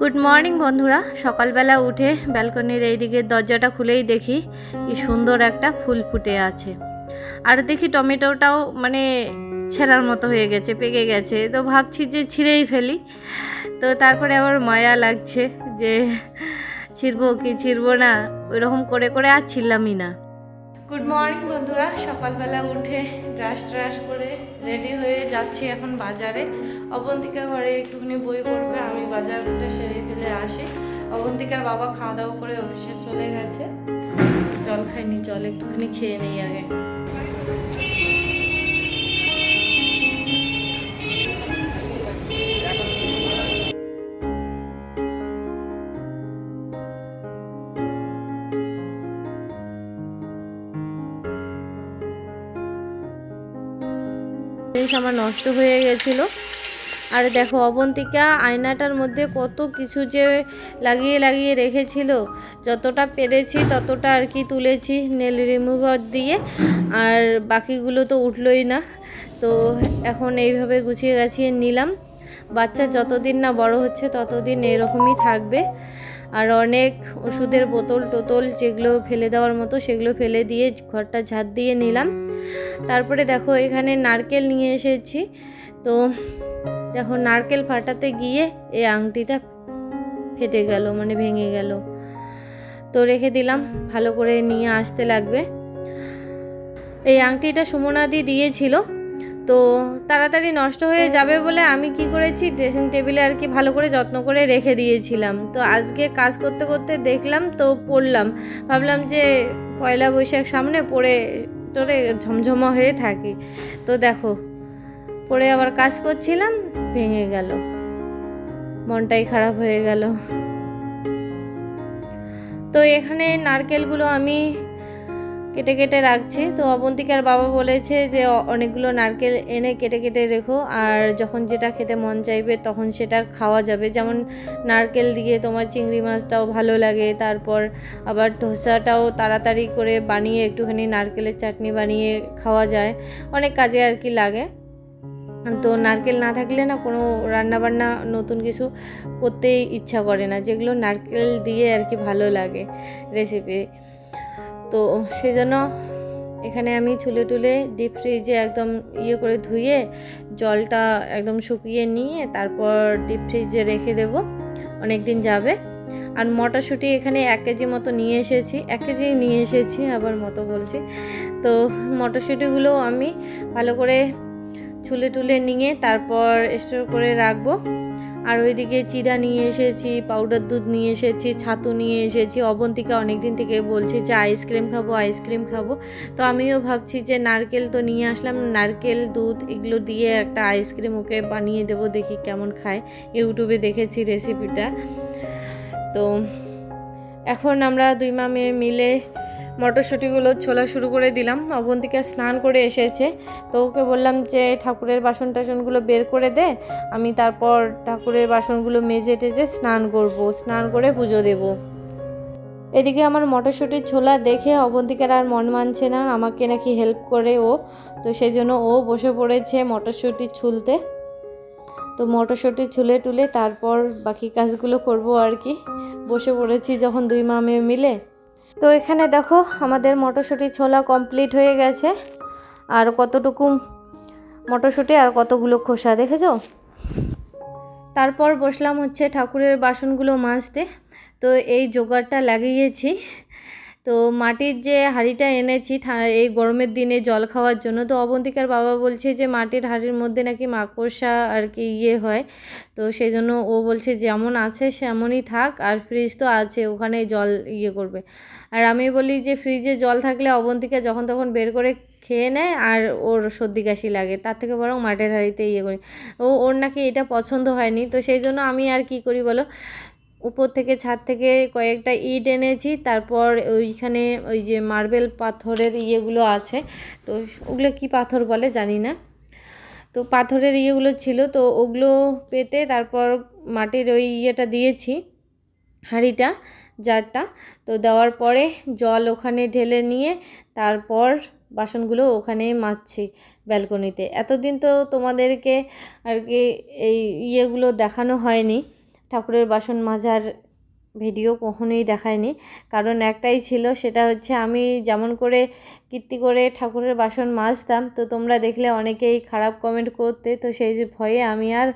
Good morning বন্ধুরা। সকালবেলা উঠে ব্যালকনির এই দিকের দরজাটা খুলেই দেখি কি সুন্দর একটা ফুল ফুটে আছে। আর দেখি টমেটোটাও মানে ছেঁড়ার মতো হয়ে গেছে, পেকে গেছে। তো ভাবছি যে ছিঁড়েই ফেলি। তো তারপরে আবার মায়া লাগছে যে ছিঁড়বো কি ছিঁড়বো না, ওইরকম করে করে আর ছিললামই না। গুড মর্নিং বন্ধুরা। সকালবেলা উঠে ব্রাশ ট্রাশ করে রেডি হয়ে যাচ্ছি এখন বাজারে। অবন্তিকা ঘরে একটুখানি বই পড়বে, আমি বাজারটা সেরে ফেলে আসি। অবন্তিকার বাবা খাওয়া দাওয়া করে অফিসে চলে গেছে। জল খাইনি, জল একটুখানি খেয়ে নেই আগে। আমার নষ্ট হয়ে গেছিল। আর দেখো, অবন্তিকা আয়নাটার মধ্যে কত কিছু যে লাগিয়ে লাগিয়ে রেখেছিল। যতটা পেরেছি ততটা আর কি তুলেছি নেল রিমুভার দিয়ে। আর বাকিগুলো তো উঠলোই না। তো এখন এইভাবে গুছিয়ে গাছিয়ে নিলাম। বাচ্চা যতদিন না বড় হচ্ছে ততদিন এরকমই থাকবে। আর অনেক ওষুধের বোতল টোতল যেগুলো ফেলে দেওয়ার মতো সেগুলো ফেলে দিয়ে ঘরটা ঝাঁট দিয়ে নিলাম। তারপরে দেখো, এখানে নারকেল নিয়ে এসেছি। তো দেখো নারকেল ফাটাতে গিয়ে এই আংটিটা ফেটে গেল মানে ভেঙে গেল। তো রেখে দিলাম, ভালো করে নিয়ে আসতে লাগবে। এই আংটিটা সুমনাদি দিয়েছিল। তো তাড়াতাড়ি নষ্ট হয়ে যাবে বলে আমি কি করেছি, ড্রেসিং টেবিলে আর কি ভালো করে যত্ন করে রেখে দিয়েছিলাম। তো আজকে কাজ করতে করতে দেখলাম, তো পড়লাম। ভাবলাম যে পয়লা বৈশাখ সামনে পড়ে টরে ঝমঝমা হয়ে থাকি। তো দেখো পরে আবার কাজ করছিলাম ভেঙে গেল। মনটাই খারাপ হয়ে গেল। তো এখানে নারকেলগুলো আমি কেটে কেটে রাখছি। তো অবন্তিকার বাবা বলেছে যে অনেকগুলো নারকেল এনে কেটে কেটে রেখো। আর যখন যেটা খেতে মন চাইবে, তখন সেটা খাওয়া যাবে। যেমন নারকেল দিয়ে তোমার চিংড়ি মাছটাও ভালো লাগে। তারপর আবার ধোসাটাও তাড়াতাড়ি করে বানিয়ে একটুখানি নারকেলের চাটনি বানিয়ে খাওয়া যায়। অনেক কাজে আর কি লাগে। তো নারকেল না থাকলে না কোনো রান্নাবান্না নতুন কিছু করতেই ইচ্ছা করে না। যেগুলো নারকেল দিয়ে আর কি ভালো লাগে রেসিপি তো সেই জন্য এখানে আমি ছুলে টুলে ডিপ ফ্রিজে একদম ইয়ে করে ধুয়ে জলটা একদম শুকিয়ে নিয়ে তারপর ডিপ ফ্রিজে রেখে দেব। অনেক দিন যাবে। আর মটরশুঁটি এখানে এক কেজি মতো নিয়ে এসেছি। এক কেজি নিয়ে এসেছি আবার মতো বলছি। তো মটরশুঁটিগুলো আমি ভালো করে ছুলে টুলে নিয়ে তারপর স্টোর করে রাখব। আর ওইদিকে চিরা নিয়ে এসেছি পাউডার দুধ নিয়ে এসেছি, ছাতু নিয়ে এসেছি। অবন্তিকা অনেক দিন থেকে বলছে যে, আইসক্রিম খাব আইসক্রিম খাব। তো আমিও ভাবছি যে, নারকেল তো নিয়ে আসলাম। নারকেল, দুধ এগুলো দিয়ে একটা আইসক্রিম ওকে বানিয়ে দেবো, দেখি কেমন খায়। ইউটিউবে দেখেছি রেসিপিটা তো এখন আমরা দুই মা মেয়ে মিলে মটরশুঁটিগুলো ছোলা শুরু করে দিলাম। অবন্তিকা স্নান করে এসেছে। তো ওকে বললাম যে, ঠাকুরের বাসন টাসনগুলো বের করে দে। আমি তারপর ঠাকুরের বাসনগুলো মেজে টেজে স্নান করব। স্নান করে পুজো দেব। এদিকে আমার মটরশুঁটির ছোলা দেখে অবন্তিকার আর মন মানছে না। আমাকে নাকি হেল্প করে ও। তো সেই জন্য ও বসে পড়েছে মটরশুঁটি ছুলতে। তো মটরশুঁটি ছুলে টুলে তারপর বাকি কাজগুলো করব আর কি। বসে পড়েছি যখন দুই মা মেয়ে মিলে। তো এখানে দেখো আমাদের মটরশুঁটি ছোলা কমপ্লিট হয়ে গেছে। আর কতটুকু মটরশুঁটি আর কতগুলো খোসা, দেখেছ? তারপর বসলাম হচ্ছে ঠাকুরের বাসনগুলো মাজতে। তো এই জোগাড়টা লাগিয়েছি। তো মাটির যে হাঁড়িটা এনেছি এই গরমের দিনে জল খাওয়ার জন্য, তো অবন্তিকার বাবা বলছে যে মাটির হাঁড়ির মধ্যে নাকি মাকড়সা আর কি ইয়ে হয়। তো সেই জন্য ও বলছে যেমন আছে সেমনই থাক, আর ফ্রিজ তো আছে ওখানে জল ইয়ে করবে। আর আমি বলি যে ফ্রিজে জল থাকলে অবন্তিকা যখন তখন বের করে খেয়ে নেয়, আর ওর সর্দি কাশি লাগে, তার থেকে বরং মাটির হাঁড়িতে ইয়ে করি। ও, ওর নাকি এটা পছন্দ হয়নি, তো সেই জন্য আমি আর কি করি বলো? উপর থেকে ছাদ থেকে কয়েকটা ইট এনেছি, তারপর ওইখানে ওই যে মার্বেল পাথরের ইয়েগুলো আছে। তো ওগুলো কি পাথর বলে জানি না। তো পাথরের ইয়েগুলো ছিল, তো ওগুলো পেতে তারপর মাটির ওই ইয়েটা দিয়েছি, হাঁড়িটা, জারটা। তো দেওয়ার পরে জল ওখানে ঢেলে নিয়ে তারপর বাসনগুলো ওখানে মাজছি ব্যালকনিতে। এতদিন তো তোমাদেরকে আর কি এই ইয়েগুলো দেখানো হয়নি। ঠাকুরের বাসন মাজার ভিডিও কখনোই দেখায়নি। কারণ একটাই ছিল, সেটা হচ্ছে আমি যেমন করে কীর্তি করে ঠাকুরের বাসন মাজতাম, তো তোমরা দেখলে অনেকেই খারাপ কমেন্ট করতে, তো সেই যে ভয়ে আমি আর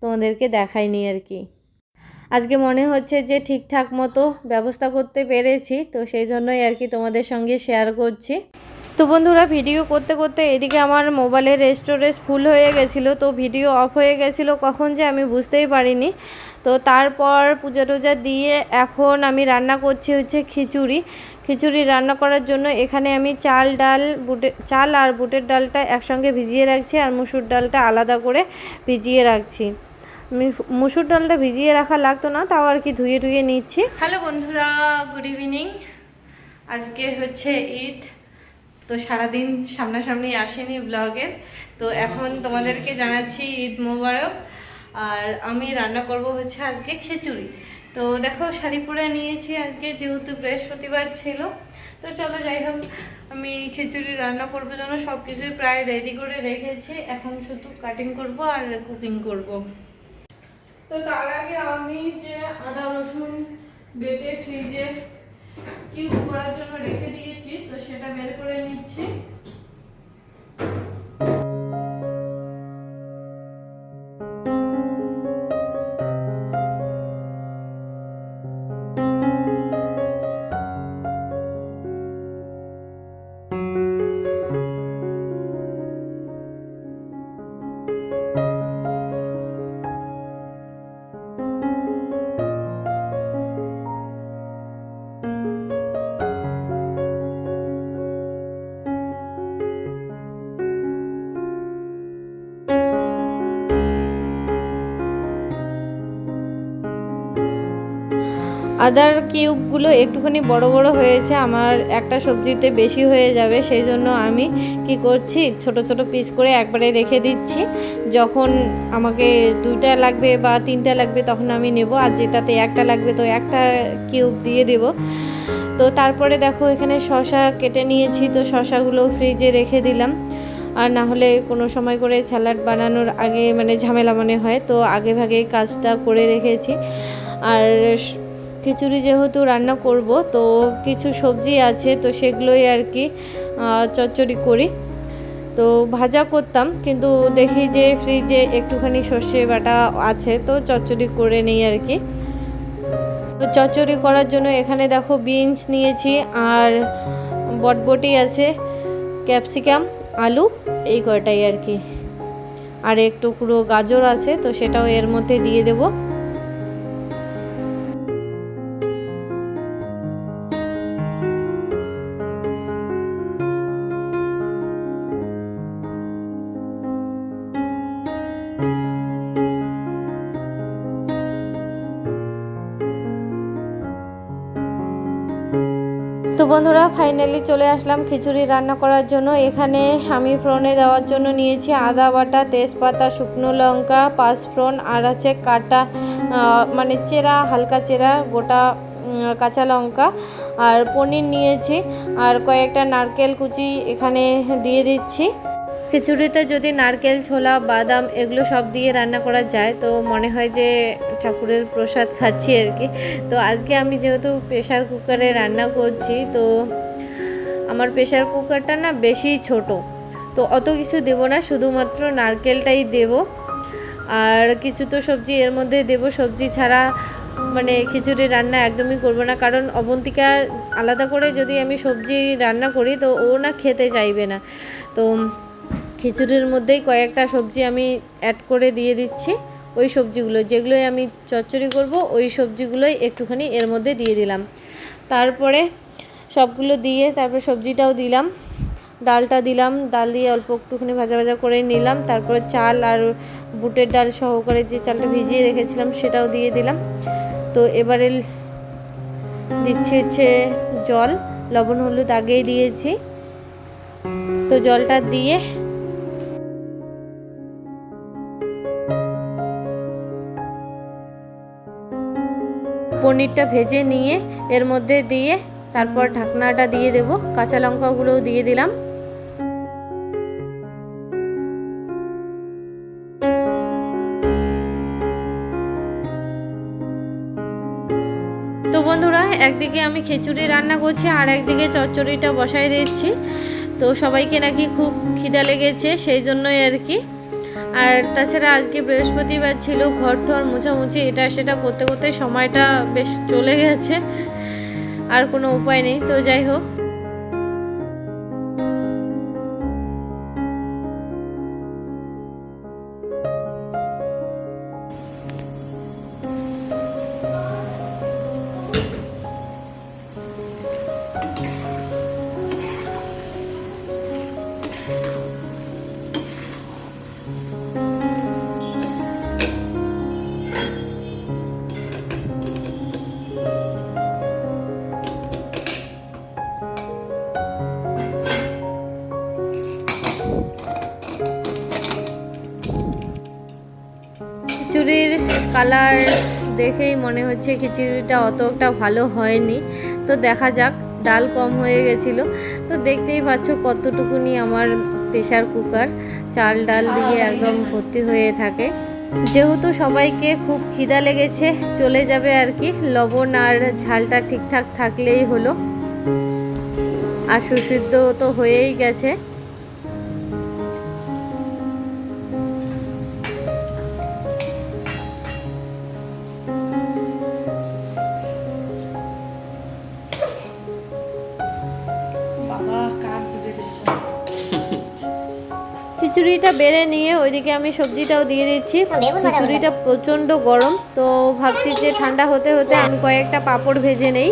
তোমাদেরকে দেখাইনি আর কি। আজকে মনে হচ্ছে যে ঠিকঠাক মতো ব্যবস্থা করতে পেরেছি, তো সেই জন্যই আর কি তোমাদের সঙ্গে শেয়ার করছি। তো বন্ধুরা, ভিডিও করতে করতে এদিকে আমার মোবাইলের স্টোরেজ ফুল হয়ে গেছিল, তো ভিডিও অফ হয়ে গেছিল, কখন যে আমি বুঝতেই পারিনি। তো তারপর পূজা টুজা দিয়ে এখন আমি রান্না করছি হচ্ছে খিচুড়ি। খিচুড়ি রান্না করার জন্য এখানে আমি চাল ডাল বুটের চাল আর বুটের ডালটা একসঙ্গে ভিজিয়ে রাখছি আর মুসুর ডালটা আলাদা করে ভিজিয়ে রাখছি। মিস- মুসুর ডালটা ভিজিয়ে রাখা লাগতো না, তাও আর কি ধুয়ে ধুয়ে নিচ্ছি। হ্যালো বন্ধুরা, গুড ইভিনিং। আজকে হচ্ছে ঈদ, তো সারাদিন সামনাসামনি আসেনি ব্লগের তো এখন তোমাদেরকে জানাচ্ছি ঈদ মোবারক। আর আমি রান্না করব হচ্ছে আজকে খিচুড়ি। তো দেখো, শাড়ি পরে নিয়েছি আজকে, যেহেতু বৃহস্পতিবার ছিল। তো চলো যাই হোক, আমি খিচুড়ি রান্না করব জন্য সব কিছুই প্রায় রেডি করে রেখেছি। এখন শুধু কাটিং করব আর কুকিং করব। তো তার আগে আমি যে আদা, রসুন বেটে ফ্রিজে কিউব করার জন্য রেখে দিয়েছি, তো সেটা বের করে নিচ্ছি। আদার কিউবগুলো একটুখানি বড় বড় হয়েছে, আমার একটা সবজিতে বেশি হয়ে যাবে, সেই জন্য আমি কি করছি, ছোট ছোট পিস করে একবারে রেখে দিচ্ছি। যখন আমাকে দুইটা লাগবে বা তিনটা লাগবে, তখন আমি নেব, আর যেটাতে একটা লাগবে, তো একটা কিউব দিয়ে দেব। তো তারপরে দেখো, এখানে শশা কেটে নিয়েছি, তো শশাগুলো ফ্রিজে রেখে দিলাম। আর না হলে কোনো সময় করে স্যালাড বানানোর আগে মানে ঝামেলা মনে হয়, তো আগে ভাগে কাজটা করে রেখেছি। আর খিচুড়ি যেহেতু রান্না করব, তো কিছু সবজি আছে, তো সেগুলোই আর কি চচ্চড়ি করি। তো ভাজা করতাম, কিন্তু দেখি যে ফ্রিজে একটুখানি সর্ষে বাটা আছে, তো চচ্চড়ি করে নেই আর কি। তো চচ্চড়ি করার জন্য এখানে দেখো বিনস নিয়েছি, আর বটবটি আছে, ক্যাপসিকাম, আলু, এই কয়টাই আর কি। আর একটু গাজর আছে, তো সেটাও এর মধ্যে দিয়ে দেবো। বন্ধুরা ফাইনালি চলে আসলাম খিচুড়ি রান্না করার জন্য। এখানে আমি ফ্রনে দেওয়ার জন্য নিয়েছি আদা বাটা, তেজপাতা, শুকনো লঙ্কা, পাঁচফোড়ন, আর আছে কাটা মানে চেরা, হালকা চেরা, গোটা কাঁচা লঙ্কা, আর পনির নিয়েছি। আর কয়েকটা নারকেল কুচি এখানে দিয়ে দিচ্ছি। খিচুড়িতে যদি নারকেল, ছোলা, বাদাম এগুলো সব দিয়ে রান্না করা যায়, তো মনে হয় যে ঠাকুরের প্রসাদ খাচ্ছি আর কি। তো আজকে আমি যেহেতু প্রেশার কুকারে রান্না করছি, তো আমার প্রেশার কুকারটা না বেশি ছোট, তো অত কিছু দেব না, শুধুমাত্র নারকেলটাই দেব। আর কিছু তো সবজি এর মধ্যে দেব, সবজি ছাড়া মানে খিচুড়ি রান্না একদমই করব না, কারণ অবন্তিকা আলাদা করে যদি আমি সবজি রান্না করি, তো ও না খেতে চাইবে না। তো খিচুড়ির মধ্যেই কয়েকটা সবজি আমি অ্যাড করে দিয়ে দিচ্ছি। ওই সবজিগুলো, যেগুলোই আমি চচ্চড়ি করব, ওই সবজিগুলোই একটুখানি এর মধ্যে দিয়ে দিলাম। তারপরে সবগুলো দিয়ে তারপর সবজিটাও দিলাম। ডালটা দিলাম, ডাল দিয়ে অল্প একটুখানি ভাজা ভাজা করে নিলাম। তারপর চাল আর বুটের ডাল সহকারে যে চালটা ভিজিয়ে রেখেছিলাম সেটাও দিয়ে দিলাম। তো এবারে দিচ্ছি হচ্ছে জল, লবণ, হলুদ আগেই দিয়েছি। তো জলটা দিয়ে পনিরটা ভেজে নিয়ে এর মধ্যে দিয়ে তারপর ঢাকনাটা দিয়ে দেব, কাঁচা লঙ্কাগুলোও দিয়ে দিলাম। তো বন্ধুরা, একদিকে আমি খিচুড়ি রান্না করছি আর একদিকে চচ্চড়িটা বসাই দিচ্ছি। তো সবাইকে নাকি খুব খিদা লেগেছে, সেই জন্যই আর কি। আর তাছাড়া আজকে বৃহস্পতিবার ছিল ঘর টর মোছামুছি, এটা সেটা করতে করতে সময়টা বেশ চলে গেছে। আর কোনো উপায় নেই, তো যাই হোক। কালার দেখেই মনে হচ্ছে খিচুড়িটা অতটা ভালো হয়নি। তো দেখা যাক, ডাল কম হয়ে গেছিল। তো দেখতেই পাচ্ছ কতটুকুনি আমার প্রেশার কুকার, চাল ডাল দিয়ে একদম ভর্তি হয়ে থাকে। যেহেতু সবাইকে খুব খিদা লেগেছে, চলে যাবে আর কি। লবণ আর ঝালটা ঠিকঠাক থাকলেই হলো। আর সুসিদ্ধ তো হয়েই গেছে। খিচুড়িটা বেড়ে নিয়ে ওইদিকে আমি সবজিটাও দিয়ে দিচ্ছি। খিচুড়িটা প্রচণ্ড গরম তো ভাবছি যে ঠান্ডা হতে হতে আমি কয়েকটা পাঁপড় ভেজে নেই।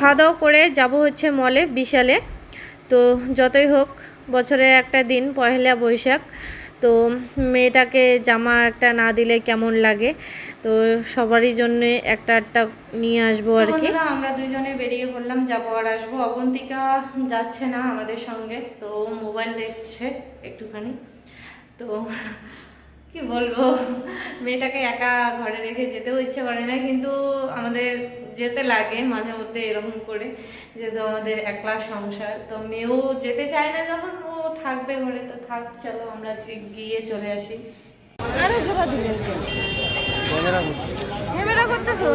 খাওয়া দাওয়া করে যাব হচ্ছে মলে, বিশালে। তো যতই হোক বছরের একটা দিন পয়লা বৈশাখ। তো মেয়েটাকে জামা একটা না দিলে কেমন লাগে? তো সবারই জন্য একটা একটা নিয়ে আসব আর কি। আমরা দুইজনে বেরিয়ে পড়লাম, যাব আর আসব। অবন্তিকা যাচ্ছে না আমাদের সঙ্গে, তো মোবাইল দেখছে একটুখানি। তো কি বলব? মেয়েটাকে একা ঘরে রেখে যেতেও ইচ্ছে করে না কিন্তু আমাদের যেতে লাগে মাঝে মধ্যে এরকম করে যেহেতু আমাদের একলা সংসার। তো মেয়েও যেতে চায় না যখন ও থাকবে ঘরে। তো থাক চলো আমরা আজকে গিয়ে চলে আসি। আরে জোড়া দিলেন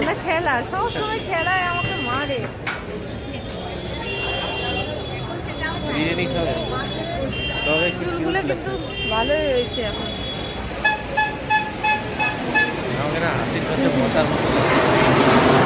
না খেলা। সব সময় খেলায় আমাকে মারে। তবে চুলগুলো কিন্তু ভালোই হয়েছে এখন। আমাকে না হাতির কাছে বসার মতো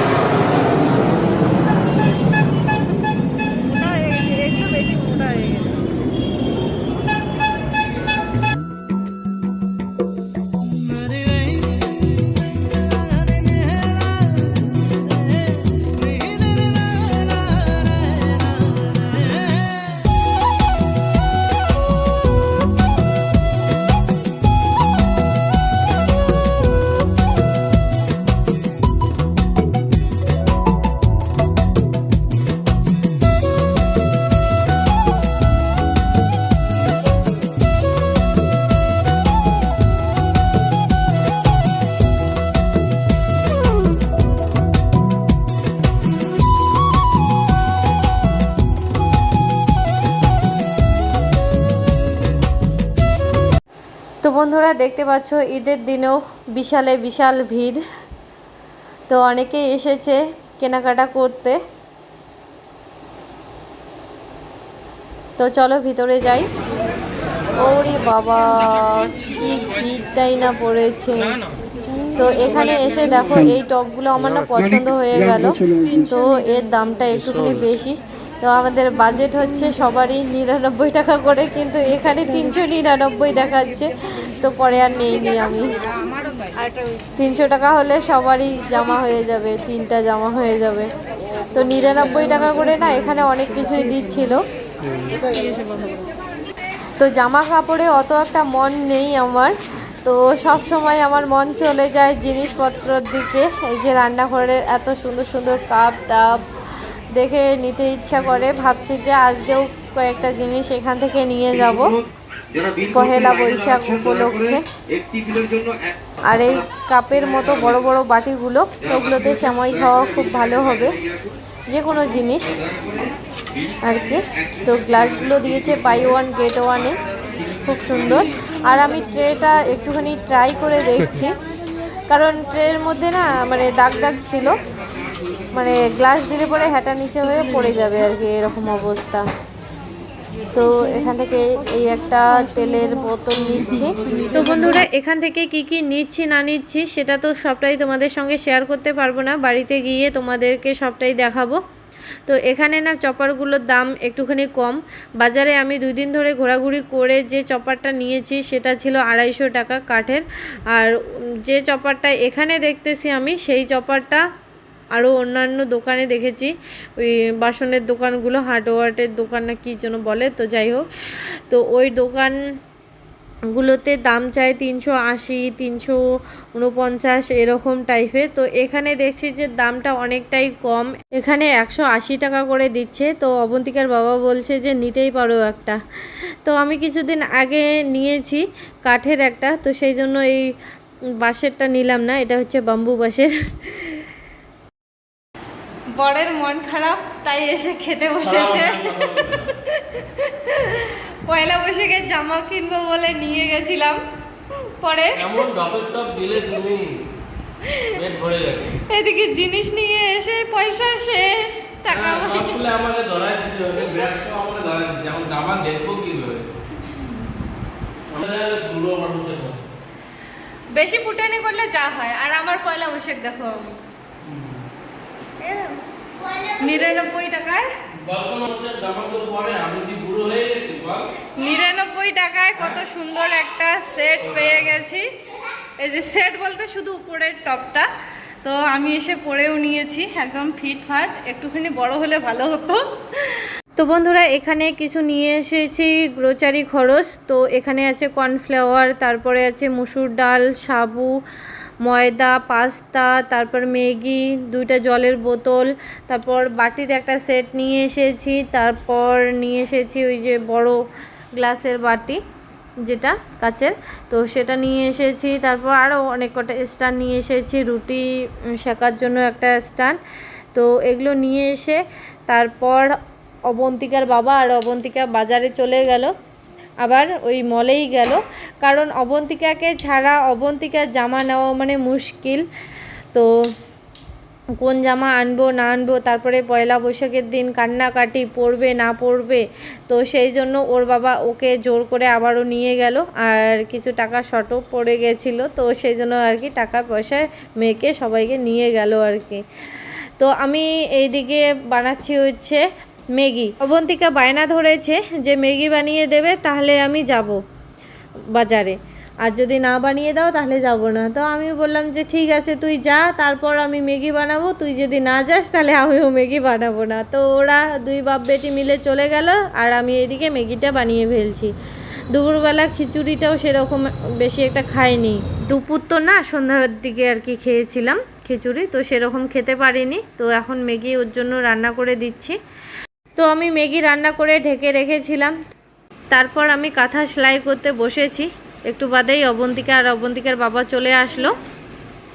বন্ধুরা দেখতে পাচ্ছ, ঈদের দিনেও বিশালে বিশাল ভিড়। তো অনেকেই এসেছে কেনাকাটা করতে। তো চলো ভিতরে যাই। ওরে বাবা, কি ভিড়টাই না পড়েছে। তো এখানে এসে দেখো, এই টপগুলো আমার না পছন্দ হয়ে গেল। তো এর দামটা একটুখানি বেশি। তো আমাদের বাজেট হচ্ছে সবারই নিরানব্বই টাকা করে, কিন্তু এখানে তিনশো নিরানব্বই দেখাচ্ছে। তো পরে আর নেইনি আমি। তিনশো টাকা হলে সবারই জামা হয়ে যাবে, তিনটা জামা হয়ে যাবে। তো নিরানব্বই টাকা করে না, এখানে অনেক কিছুই দিচ্ছিল। তো জামা কাপড়ে অত একটা মন নেই আমার। তো সব সময় আমার মন চলে যায় জিনিসপত্রর দিকে। এই যে রান্নাঘরের এত সুন্দর সুন্দর কাপ টাপ দেখে নিতে ইচ্ছা করে, ভাবছি যে আজকেও কয়েকটা জিনিস এখান থেকে নিয়ে যাব। পহেলা বৈশাখ উপলক্ষে। আর এই কাপের মতো বড় বড় বাটিগুলো, ওগুলোতে সময় খাওয়া খুব ভালো হবে। যে কোনো জিনিস আর কি। তো গ্লাসগুলো দিয়েছে বাই ওয়ান, গেট ওয়ানে খুব সুন্দর। আর আমি ট্রেটা একটুখানি ট্রাই করে দেখছি। কারণ ট্রের মধ্যে না মানে দাগ দাগ ছিল। মানে গ্লাস দিলে পরে হ্যাটা নিচে হয়ে পড়ে যাবে আর কি, এরকম অবস্থা। তো এখান থেকে এই একটা তেলের বোতল নিচ্ছি। তো বন্ধুরা, এখান থেকে কি কি নিচ্ছি, না নিচ্ছি, সেটা তো সবটাই তোমাদের সঙ্গে শেয়ার করতে পারব না। বাড়িতে গিয়ে তোমাদেরকে সবটাই দেখাবো। তো এখানে না চপারগুলোর দাম একটুখানি কম। বাজারে আমি দুই দিন ধরে ঘোরাঘুরি করে যে চপারটা নিয়েছি, সেটা ছিল আড়াইশো টাকা কাঠের। আর যে চপারটা এখানে দেখতেছি আমি, সেই চপারটা আরও অন্যান্য দোকানে দেখেছি। ওই বাসনের দোকানগুলো হার্ডওয়ার্টের দোকান না কী যেন বলে, তো যাই হোক। তো ওই দোকানগুলোতে দাম চায় তিনশো আশি, তিনশো উনপঞ্চাশ এরকম টাইপের। তো এখানে দেখছি যে দামটা অনেকটাই কম। এখানে একশো আশি টাকা করে দিচ্ছে। তো অবন্তিকার বাবা বলছে যে নিতেই পারো একটা। তো আমি কিছুদিন আগে নিয়েছি কাঠের একটা। তো সেই জন্য এই বাঁশেরটা নিলাম না, এটা হচ্ছে বাম্বু বাঁশের। বরের মন খারাপ তাই এসে খেতে বসেছে। পয়লা বৈশাখের জামা কিনবো বলে নিয়ে গেছিলাম। পরে এমন টপ দিলে তুমি পেট ভরে যাবে। এদিকে জিনিস নিয়ে এসে পয়সা শেষ টাকা হ্যাঁ, পয়সা। আমাকে দিতে হবে আমাকে দিতে এখন জামা দেখব কীভাবে? বেশি ফুটানি করলে যা হয় আর আমার পয়লা বৈশাখ দেখো। নিরানব্বই টাকায়? নিরানব্বই টাকায় কত সুন্দর একটা সেট পেয়ে গেছি। এই যে সেট বলতে শুধু উপরের টপটা। তো আমি এসে পরেও নিয়েছি, একদম ফিটফাট একটুখানি বড় হলে ভালো হতো। তো বন্ধুরা, এখানে কিছু নিয়ে এসেছি গ্রোচারি খরচ। তো এখানে আছে কর্নফ্লাওয়ার তারপরে আছে মুসুর ডাল, সাবু ময়দা, পাস্তা, তারপর ম্যাগি, দুইটা জলের বোতল, তারপর বাটির একটা সেট নিয়ে এসেছি, তারপর নিয়ে এসেছি ওই যে বড় গ্লাসের বাটি যেটা কাচের, তো সেটা নিয়ে এসেছি, তারপর আরও অনেক কটা স্ট্যান্ড নিয়ে এসেছি, রুটি শেখার জন্য একটা স্ট্যান্ড, তো এগুলো নিয়ে এসে তারপর অবন্তিকার বাবা আর অবন্তিকা বাজারে চলে গেল। আবার ওই মলেই গেল। কারণ অবন্তিকাকে ছাড়া অবন্তিকার জামা নেওয়া মানে মুশকিল। তো কোন জামা আনব, না আনব, তারপরে পয়লা বৈশাখের দিন কান্নাকাটি পড়বে না পড়বে তো সেই জন্য ওর বাবা ওকে জোর করে আবারও নিয়ে গেল। আর কিছু টাকা শর্টও পড়ে গেছিল, তো সেই জন্য আর কি টাকা পয়সা মেয়েকে সবাইকে নিয়ে গেল আর কি। তো আমি এইদিকে বানাচ্ছি হচ্ছে ম্যাগি। অবন্তিকা বায়না ধরেছে যে ম্যাগি বানিয়ে দেবে, তাহলে আমি যাব বাজারে। আর যদি না বানিয়ে দাও, তাহলে যাব না। তো আমি বললাম যে, ঠিক আছে, তুই যা, তারপর আমি ম্যাগি বানাবো। তুই যদি না যাস, তাহলে আমিও ম্যাগি বানাবো না। তো ওরা দুই বাপ বেটি মিলে চলে গেল, আর আমি এদিকে ম্যাগিটা বানিয়ে ফেলছি। দুপুরবেলা খিচুড়িটাও সেরকম বেশি একটা খাইনি। দুপুর তো না, সন্ধ্যার দিকে আর কি খেয়েছিলাম খিচুড়ি, তো সেরকম খেতে পারিনি। তো এখন ম্যাগি ওর জন্য রান্না করে দিচ্ছি। তো আমি ম্যাগি রান্না করে ঢেকে রেখেছিলাম। তারপর আমি কাঁথা সেলাই করতে বসেছি। একটু বাদেই অবন্তিকা আর অবন্তিকার বাবা চলে আসলো।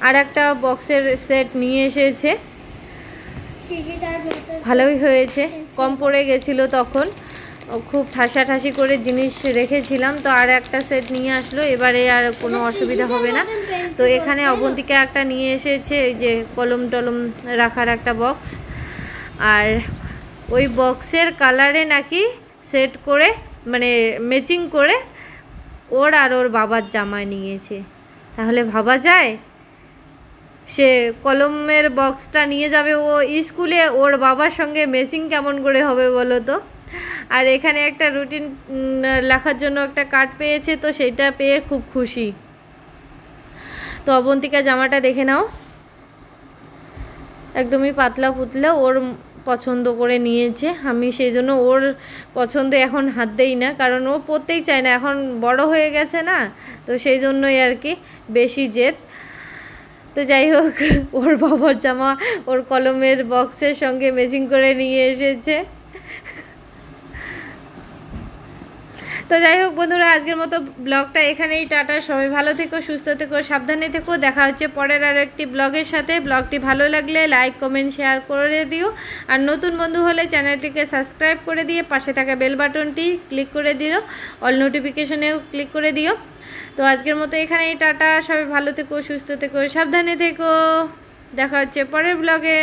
আর একটা বক্সের সেট নিয়ে এসেছে। ভালোই হয়েছে। কম পড়ে গেছিল তখন। খুব ঠাসাঠাসি করে জিনিস রেখেছিলাম। তো আর একটা সেট নিয়ে আসলো। এবারে আর কোনো অসুবিধা হবে না। তো এখানে অবন্তিকা একটা নিয়ে এসেছে। এই যে কলম টলম রাখার একটা বক্স। আর ওই বক্সের কালারে নাকি সেট করে মানে ম্যাচিং করে ওর আর ওর বাবার জামা নিয়েছে। তাহলে ভাবা যায়, সে কলমের বক্সটা নিয়ে যাবে, ও স্কুলে ওর বাবার সঙ্গে ম্যাচিং কেমন করে হবে বলো তো? আর এখানে একটা রুটিন লেখার জন্য একটা কার্ড পেয়েছে, তো সেইটা পেয়ে খুব খুশি। তো অবন্তিকা জামাটা দেখে নাও। একদমই পাতলা পুতলা ওর পছন্দ করে নিয়েছে। আমি সেই জন্য ওর পছন্দে এখন হাত দেই না, কারণ ও পরতেই চায় না। এখন বড় হয়ে গেছে না, তো সেই জন্যই আর কি বেশি জেদ। তো যাই হোক, ওর বাবার জামা ওর কলমের বক্সের সঙ্গে মেজিং করে নিয়ে এসেছে। তো যাই হোক বন্ধুরা, আজকের মতো ব্লগটা এখানেই টাটা। সবাই ভালো থেকো, সুস্থ থেকো, সাবধানে থেকো। দেখা হচ্ছে পরের আর একটি ব্লগের সাথে। ব্লগটি ভালো লাগলে লাইক কমেন্ট শেয়ার করে দিও। আর নতুন বন্ধু হলে চ্যানেলটিকে সাবস্ক্রাইব করে দিয়ে পাশে থাকা বেল বাটনটি ক্লিক করে দিও। অল নোটিফিকেশনেও ক্লিক করে দিও। তো আজকের মতো এখানেই টাটা। সবাই ভালো থেকো, সুস্থ থেকো, সাবধানে থেকো। দেখা হচ্ছে পরের ব্লগে।